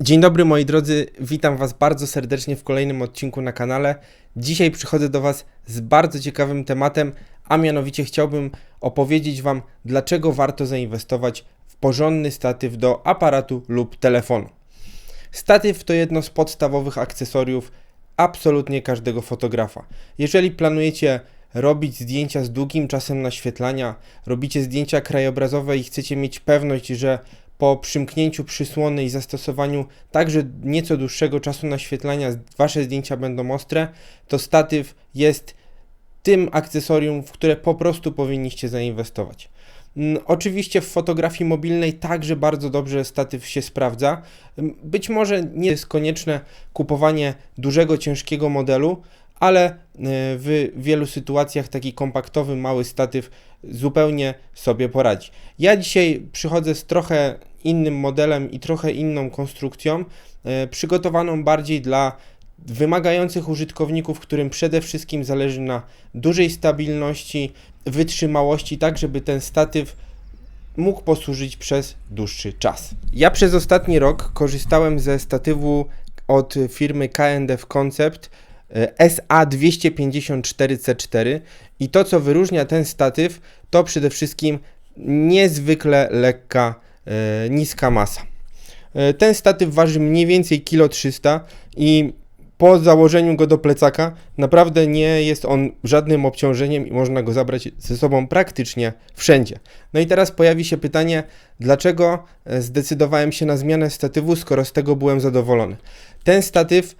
Dzień dobry moi drodzy, witam Was bardzo serdecznie w kolejnym odcinku na kanale. Dzisiaj przychodzę do Was z bardzo ciekawym tematem, a mianowicie chciałbym opowiedzieć Wam, dlaczego warto zainwestować w porządny statyw do aparatu lub telefonu. Statyw to jedno z podstawowych akcesoriów absolutnie każdego fotografa. Jeżeli planujecie robić zdjęcia z długim czasem naświetlania, robicie zdjęcia krajobrazowe i chcecie mieć pewność, że po przymknięciu przysłony i zastosowaniu także nieco dłuższego czasu naświetlania wasze zdjęcia będą ostre, to statyw jest tym akcesorium, w które po prostu powinniście zainwestować. Mm, Oczywiście w fotografii mobilnej także bardzo dobrze statyw się sprawdza. Mm, Być może nie jest konieczne kupowanie dużego, ciężkiego modelu, ale e, w wielu sytuacjach taki kompaktowy, mały statyw zupełnie sobie poradzi. Ja dzisiaj przychodzę z trochę innym modelem i trochę inną konstrukcją, e, przygotowaną bardziej dla wymagających użytkowników, którym przede wszystkim zależy na dużej stabilności, wytrzymałości, tak żeby ten statyw mógł posłużyć przez dłuższy czas. Ja przez ostatni rok korzystałem ze statywu od firmy KNDF Concept SA254C4 i to co wyróżnia ten statyw to przede wszystkim niezwykle lekka, e, niska masa. E, Ten statyw waży mniej więcej 1,3 kg i po założeniu go do plecaka naprawdę nie jest on żadnym obciążeniem i można go zabrać ze sobą praktycznie wszędzie. No i teraz pojawi się pytanie, dlaczego e, zdecydowałem się na zmianę statywu, skoro z tego byłem zadowolony. Ten statyw, e,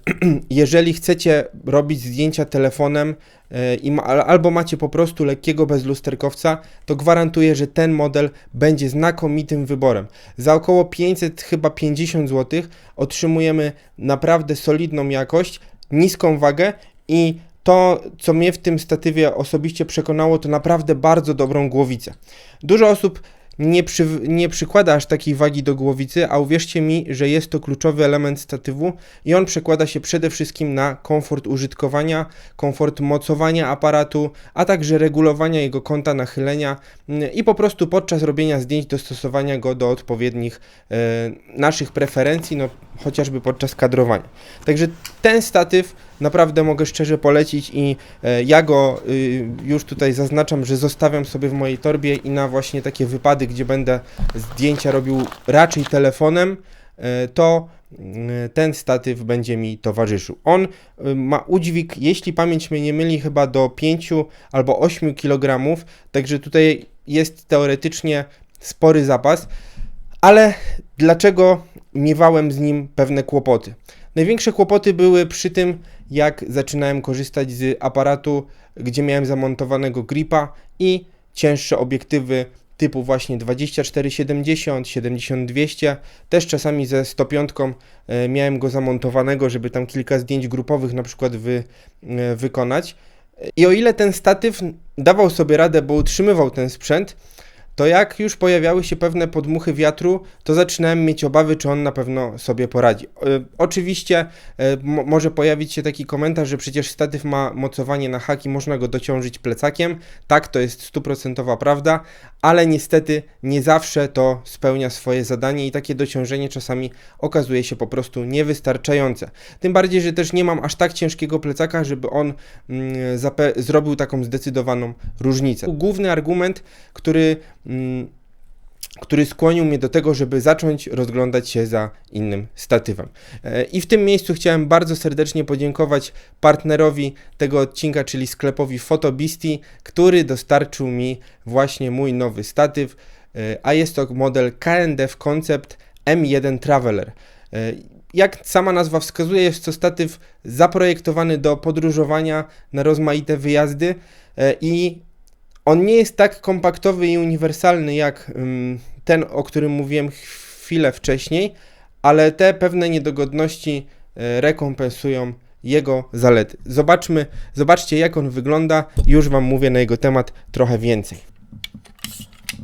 jeżeli chcecie robić zdjęcia telefonem e, albo macie po prostu lekkiego bezlusterkowca, to gwarantuję, że ten model będzie znakomitym wyborem. Za około 500, chyba 50 zł otrzymujemy naprawdę solidną jakość, niską wagę i to, co mnie w tym statywie osobiście przekonało, to naprawdę bardzo dobrą głowicę. Dużo osób nie, przy, nie przykłada aż takiej wagi do głowicy, a uwierzcie mi, że jest to kluczowy element statywu i on przekłada się przede wszystkim na komfort użytkowania, komfort mocowania aparatu, a także regulowania jego kąta nachylenia mm, i po prostu podczas robienia zdjęć dostosowania go do odpowiednich e, naszych preferencji, no chociażby podczas kadrowania. Także ten statyw naprawdę mogę szczerze polecić i e, ja go y, już tutaj zaznaczam, że zostawiam sobie w mojej torbie i na właśnie takie wypady, gdzie będę zdjęcia robił raczej telefonem, e, to mm, ten statyw będzie mi towarzyszył. On y, ma udźwig, jeśli pamięć mnie nie myli, chyba do 5 albo 8 kg, także tutaj jest teoretycznie spory zapas, ale dlaczego miewałem z nim pewne kłopoty? Największe kłopoty były przy tym, jak zaczynałem korzystać z aparatu, gdzie miałem zamontowanego gripa i cięższe obiektywy typu właśnie 24-70, 70-200, też czasami ze 105 e, miałem go zamontowanego, żeby tam kilka zdjęć grupowych na przykład wy, e, wykonać. I o ile ten statyw dawał sobie radę, bo utrzymywał ten sprzęt, to jak już pojawiały się pewne podmuchy wiatru, to zaczynałem mieć obawy, czy on na pewno sobie poradzi. E, oczywiście e, mo- może pojawić się taki komentarz, że przecież statyw ma mocowanie na haki, można go dociążyć plecakiem. Tak, to jest stuprocentowa prawda, ale niestety nie zawsze to spełnia swoje zadanie i takie dociążenie czasami okazuje się po prostu niewystarczające. Tym bardziej, że też nie mam aż tak ciężkiego plecaka, żeby on mm, zrobił taką zdecydowaną różnicę. Główny argument, który który skłonił mnie do tego, żeby zacząć rozglądać się za innym statywem. E, I w tym miejscu chciałem bardzo serdecznie podziękować partnerowi tego odcinka, czyli sklepowi Photobisti, który dostarczył mi właśnie mój nowy statyw, e, a jest to model KNDF Concept M1 Traveler. E, Jak sama nazwa wskazuje, jest to statyw zaprojektowany do podróżowania na rozmaite wyjazdy i on nie jest tak kompaktowy i uniwersalny jak ten, o którym mówiłem chwilę wcześniej, ale te pewne niedogodności e, rekompensują jego zalety. Zobaczmy, zobaczcie jak on wygląda, już Wam mówię na jego temat trochę więcej.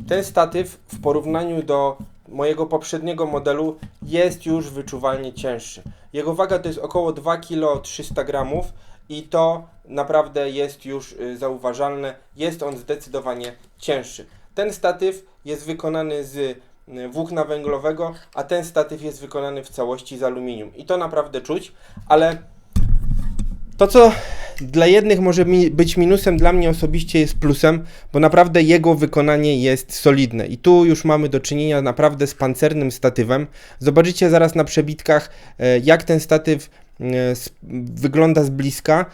Ten statyw w porównaniu do mojego poprzedniego modelu jest już wyczuwalnie cięższy. Jego waga to jest około 2 kg 300 gramów i to naprawdę jest już y, zauważalne. Jest on zdecydowanie cięższy. Ten statyw jest wykonany z y, włókna węglowego, a ten statyw jest wykonany w całości z aluminium. I to naprawdę czuć, ale to, co dla jednych może być minusem, dla mnie osobiście jest plusem, bo naprawdę jego wykonanie jest solidne. I tu już mamy do czynienia naprawdę z pancernym statywem. Zobaczycie zaraz na przebitkach, e, jak ten statyw wygląda z bliska,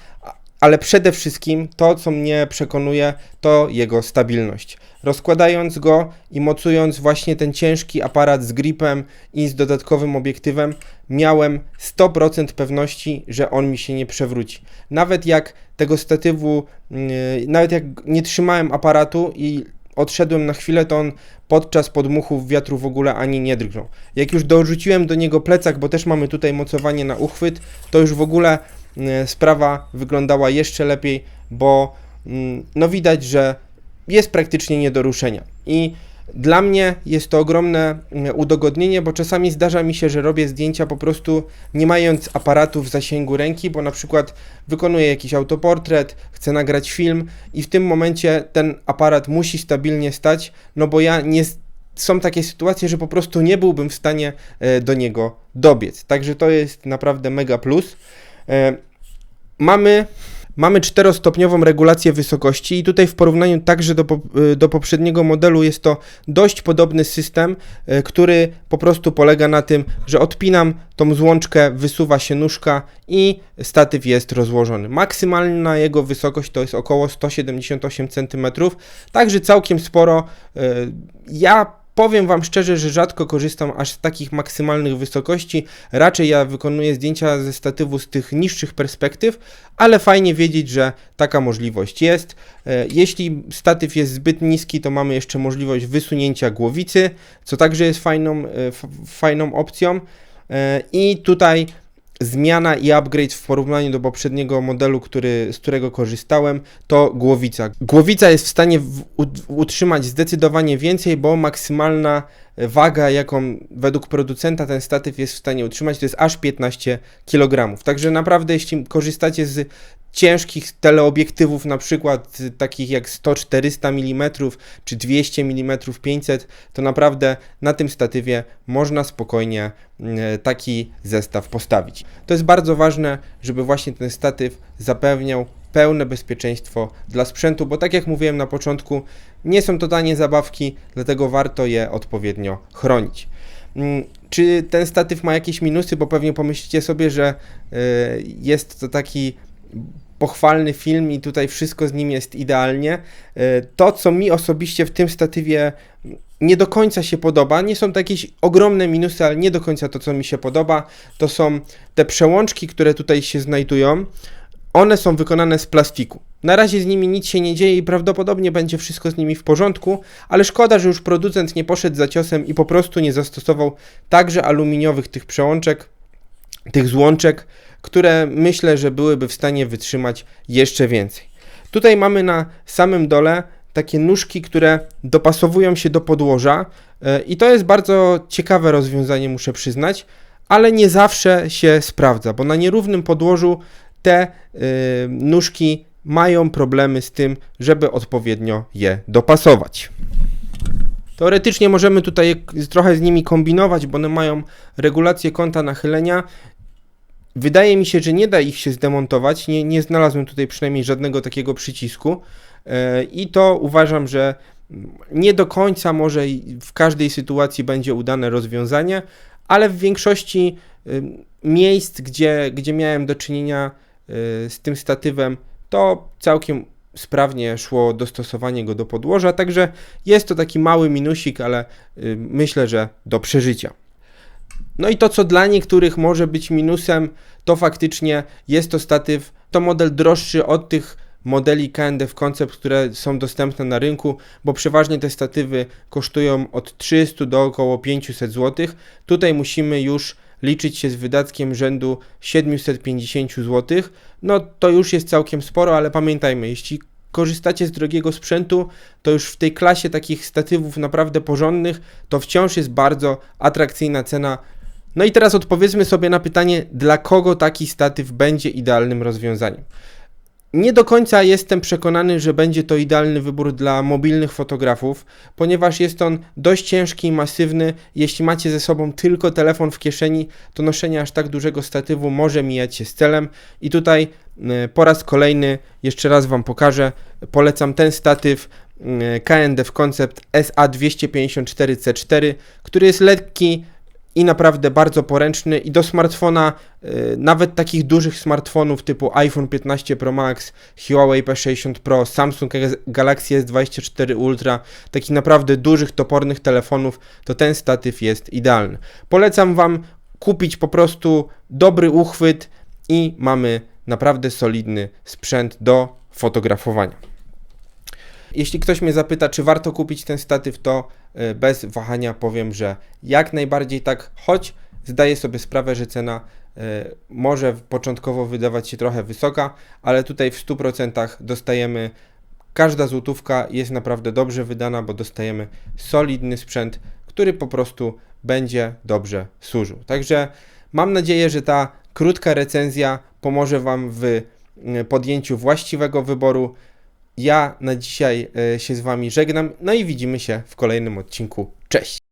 ale przede wszystkim to, co mnie przekonuje, to jego stabilność. Rozkładając go i mocując właśnie ten ciężki aparat z gripem i z dodatkowym obiektywem, miałem 100% pewności, że on mi się nie przewróci. Nawet jak tego statywu, yy, nawet jak nie trzymałem aparatu i odszedłem na chwilę, to on podczas podmuchów wiatru w ogóle ani nie drgnął. Jak już dorzuciłem do niego plecak, bo też mamy tutaj mocowanie na uchwyt, to już w ogóle yy, sprawa wyglądała jeszcze lepiej, bo mm, no widać, że jest praktycznie nie do ruszenia. I dla mnie jest to ogromne mm, udogodnienie, bo czasami zdarza mi się, że robię zdjęcia po prostu nie mając aparatu w zasięgu ręki, bo na przykład wykonuję jakiś autoportret, chcę nagrać film i w tym momencie ten aparat musi stabilnie stać, no bo ja nie. Są takie sytuacje, że po prostu nie byłbym w stanie e, do niego dobiec. Także to jest naprawdę mega plus. E, Mamy Mamy czterostopniową regulację wysokości i tutaj w porównaniu także do, y, do poprzedniego modelu jest to dość podobny system, y, który po prostu polega na tym, że odpinam tą złączkę, wysuwa się nóżka i statyw jest rozłożony. Maksymalna jego wysokość to jest około 178 cm, także całkiem sporo. Y, Ja Powiem Wam szczerze, że rzadko korzystam aż z takich maksymalnych wysokości. Raczej ja wykonuję zdjęcia ze statywu z tych niższych perspektyw, ale fajnie wiedzieć, że taka możliwość jest. E, Jeśli statyw jest zbyt niski, to mamy jeszcze możliwość wysunięcia głowicy, co także jest fajną, e, fajną opcją. E, I tutaj zmiana i upgrade w porównaniu do poprzedniego modelu, który, z którego korzystałem, to głowica. Głowica jest w stanie utrzymać zdecydowanie więcej, bo maksymalna waga, jaką według producenta ten statyw jest w stanie utrzymać, to jest aż 15 kg. Także naprawdę, jeśli korzystacie z ciężkich teleobiektywów, na przykład y, takich jak 100-400 mm czy 200 mm 500, to naprawdę na tym statywie można spokojnie y, taki zestaw postawić. To jest bardzo ważne, żeby właśnie ten statyw zapewniał pełne bezpieczeństwo dla sprzętu, bo tak jak mówiłem na początku, nie są to tanie zabawki, dlatego warto je odpowiednio chronić. Mm, Czy ten statyw ma jakieś minusy? Bo pewnie pomyślicie sobie, że y, jest to taki pochwalny film i tutaj wszystko z nim jest idealnie. Y, To, co mi osobiście w tym statywie nie do końca się podoba, nie są to jakieś ogromne minusy, ale nie do końca to, co mi się podoba, to są te przełączki, które tutaj się znajdują. One są wykonane z plastiku. Na razie z nimi nic się nie dzieje i prawdopodobnie będzie wszystko z nimi w porządku, ale szkoda, że już producent nie poszedł za ciosem i po prostu nie zastosował także aluminiowych tych przełączek, tych złączek, które myślę, że byłyby w stanie wytrzymać jeszcze więcej. Tutaj mamy na samym dole takie nóżki, które dopasowują się do podłoża e, i to jest bardzo ciekawe rozwiązanie, muszę przyznać, ale nie zawsze się sprawdza, bo na nierównym podłożu te y, nóżki mają problemy z tym, żeby odpowiednio je dopasować. Teoretycznie możemy tutaj trochę z nimi kombinować, bo one mają regulację kąta nachylenia. Wydaje mi się, że nie da ich się zdemontować. Nie, nie znalazłem tutaj przynajmniej żadnego takiego przycisku. E, I to uważam, że nie do końca może w każdej sytuacji będzie udane rozwiązanie, ale w większości y, miejsc, gdzie, gdzie miałem do czynienia y, z tym statywem, to całkiem sprawnie szło dostosowanie go do podłoża, także jest to taki mały minusik, ale y, myślę, że do przeżycia. No i to, co dla niektórych może być minusem, to faktycznie jest to statyw, to model droższy od tych modeli KNDF Concept, które są dostępne na rynku, bo przeważnie te statywy kosztują od 300 do około 500 zł. Tutaj musimy już liczyć się z wydatkiem rzędu 750 zł. No to już jest całkiem sporo, ale pamiętajmy, jeśli korzystacie z drogiego sprzętu, to już w tej klasie takich statywów naprawdę porządnych, to wciąż jest bardzo atrakcyjna cena. No i teraz odpowiedzmy sobie na pytanie, dla kogo taki statyw będzie idealnym rozwiązaniem. Nie do końca jestem przekonany, że będzie to idealny wybór dla mobilnych fotografów, ponieważ jest on dość ciężki i masywny. Jeśli macie ze sobą tylko telefon w kieszeni, to noszenie aż tak dużego statywu może mijać się z celem. I tutaj e, po raz kolejny jeszcze raz Wam pokażę. Polecam ten statyw e, KNDF Concept SA254C4, który jest lekki i naprawdę bardzo poręczny i do smartfona, y, nawet takich dużych smartfonów typu iPhone 15 Pro Max, Huawei P60 Pro, Samsung Galaxy S24 Ultra, takich naprawdę dużych, topornych telefonów, to ten statyw jest idealny. Polecam Wam kupić po prostu dobry uchwyt i mamy naprawdę solidny sprzęt do fotografowania. Jeśli ktoś mnie zapyta, czy warto kupić ten statyw, to y, bez wahania powiem, że jak najbardziej tak, choć zdaję sobie sprawę, że cena y, może początkowo wydawać się trochę wysoka, ale tutaj w 100% dostajemy, każda złotówka jest naprawdę dobrze wydana, bo dostajemy solidny sprzęt, który po prostu będzie dobrze służył. Także mam nadzieję, że ta krótka recenzja pomoże Wam w y, podjęciu właściwego wyboru. Ja na dzisiaj e, się z Wami żegnam, no i widzimy się w kolejnym odcinku. Cześć!